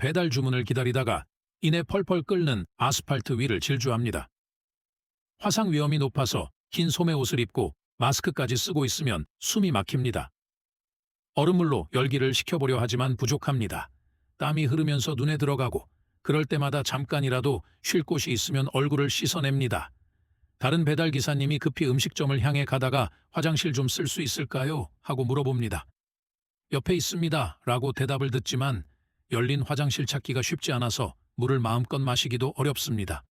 배달 주문을 기다리다가 이내 펄펄 끓는 아스팔트 위를 질주합니다. 화상 위험이 높아서 흰 소매 옷을 입고 마스크까지 쓰고 있으면 숨이 막힙니다. 얼음물로 열기를 식혀보려 하지만 부족합니다. 땀이 흐르면서 눈에 들어가고 그럴 때마다 잠깐이라도 쉴 곳이 있으면 얼굴을 씻어냅니다. 다른 배달 기사님이 급히 음식점을 향해 가다가 화장실 좀 쓸 수 있을까요? 하고 물어봅니다. 옆에 있습니다. 라고 대답을 듣지만 열린 화장실 찾기가 쉽지 않아서 물을 마음껏 마시기도 어렵습니다.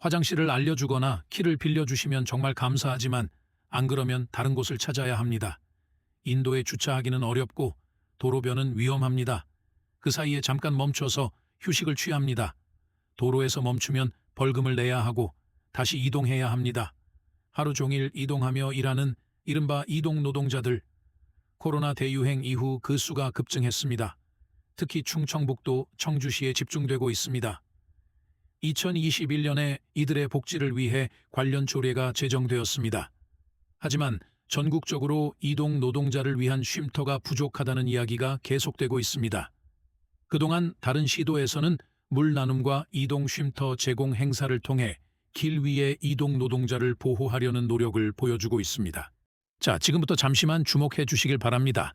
화장실을 알려주거나 키를 빌려주시면 정말 감사하지만 안 그러면 다른 곳을 찾아야 합니다. 인도에 주차하기는 어렵고 도로변은 위험합니다. 그 사이에 잠깐 멈춰서 휴식을 취합니다. 도로에서 멈추면 벌금을 내야 하고 다시 이동해야 합니다. 하루 종일 이동하며 일하는 이른바 이동 노동자들. 코로나 대유행 이후 그 수가 급증했습니다. 특히 충청북도 청주시에 집중되고 있습니다. 2021년에 이들의 복지를 위해 관련 조례가 제정되었습니다. 하지만 전국적으로 이동 노동자를 위한 쉼터가 부족하다는 이야기가 계속되고 있습니다. 그동안 다른 시도에서는 물 나눔과 이동 쉼터 제공 행사를 통해 길 위의 이동 노동자를 보호하려는 노력을 보여주고 있습니다. 자, 지금부터 잠시만 주목해 주시길 바랍니다.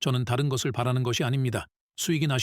저는 다른 것을 바라는 것이 아닙니다. 수익이 나시